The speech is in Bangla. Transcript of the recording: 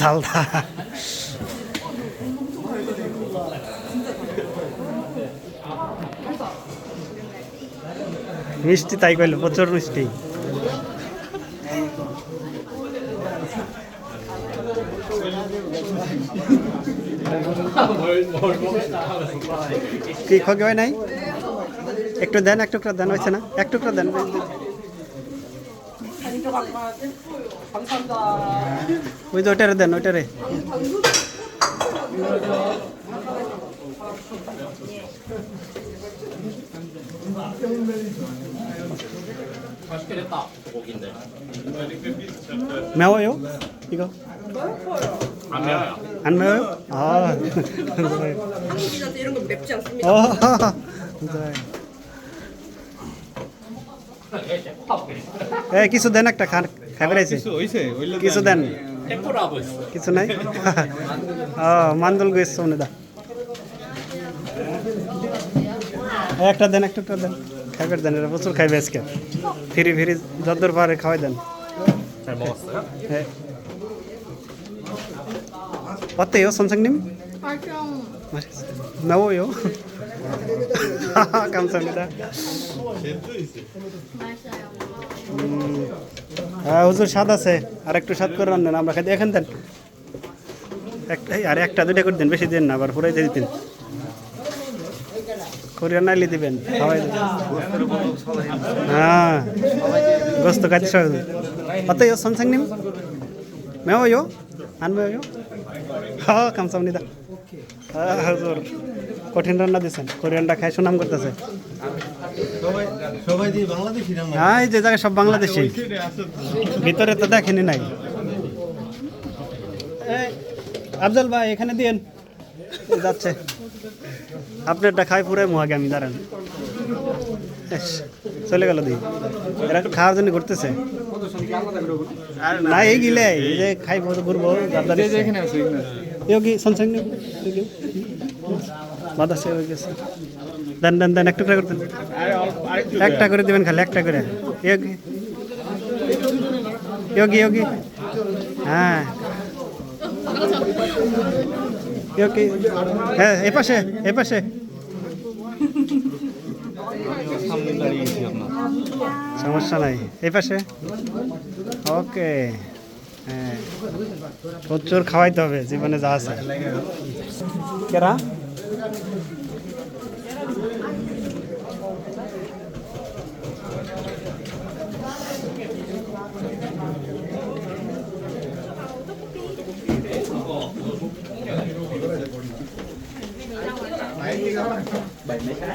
달다. মিষ্টি তাই কইল, প্রচুর মিষ্টি। কি খাওয়া হয় নাই? একটু দেন, এক টুকরা দেন হয়েছে না? এক টুকরা দেন। ওই যে ওটারে দেন ওটারে 맛있겠다 고기인데 매워요? 이거? 안 매워요 안 매워요? 아, 한국인한테 이런 건 맵지 않습니다. 어, 감사해요. হ্যাঁ কিছু দেন একটা খান খাবার আছে কিছু দেন কিছু নাই ও মান্দুল গেছ শুনে দা একটা দেন একটা দেন খাবার দেন এটা প্রচুর খাইবে আজকে ফিরি ফিরি যদ্দর পারে খাওয়াই দেন হ্যাঁ पत्ते हो सैमसंग निम नवो यो काम संग হ্যাঁ হুজুর, স্বাদ আছে? আর একটু স্বাদ করে রান্নেন, আমরা খাই। এখান দেন। একটাই আর একটা দুটা করে দিন, বেশি দেন না, আবার পুরাই দিয়ে দিতেন। করিয়ার নাইলে দিবেন খাওয়াই হ্যাঁ গোস্ত কাজ সহ অতই সামসাং নিম? ম্যাম ওই আনবে ইয়ো? হ্যাঁ কামসাম নিদা। হ্যাঁ কঠিন রান্না দিয়েছেন কোরিয়ানটা খাই, সুনাম করতেছে। হ্যাঁ এই যে জায়গায় সব বাংলাদেশি। ভিতরে তো দেখেনি নাই। এই, আফজল ভাই এখানে দিয়েন। যাচ্ছে। আপনারটা খাই পুরো মহাগে আমি দাঁড়ান। চলে গেল দিই এরা খাওয়ার জন্য ঘুরতেছে। না। এই গিলে এই যে খাই ঘুরবো যোগী সনসং বাদা সে হয়ে গেছে। দেন দেন দেন, একটা করে দেন একটা করে দিবেন খালি, একটা করে। যোগী যোগী যোগী হ্যাঁ। হ্যাঁ এ পাশে। সমস্যা নাই। এই পাশে। ওকে। হ্যাঁ। প্রচুর খাওয়াইতে হবে, জীবনে যা আছে। কেরা? ไม่ใช่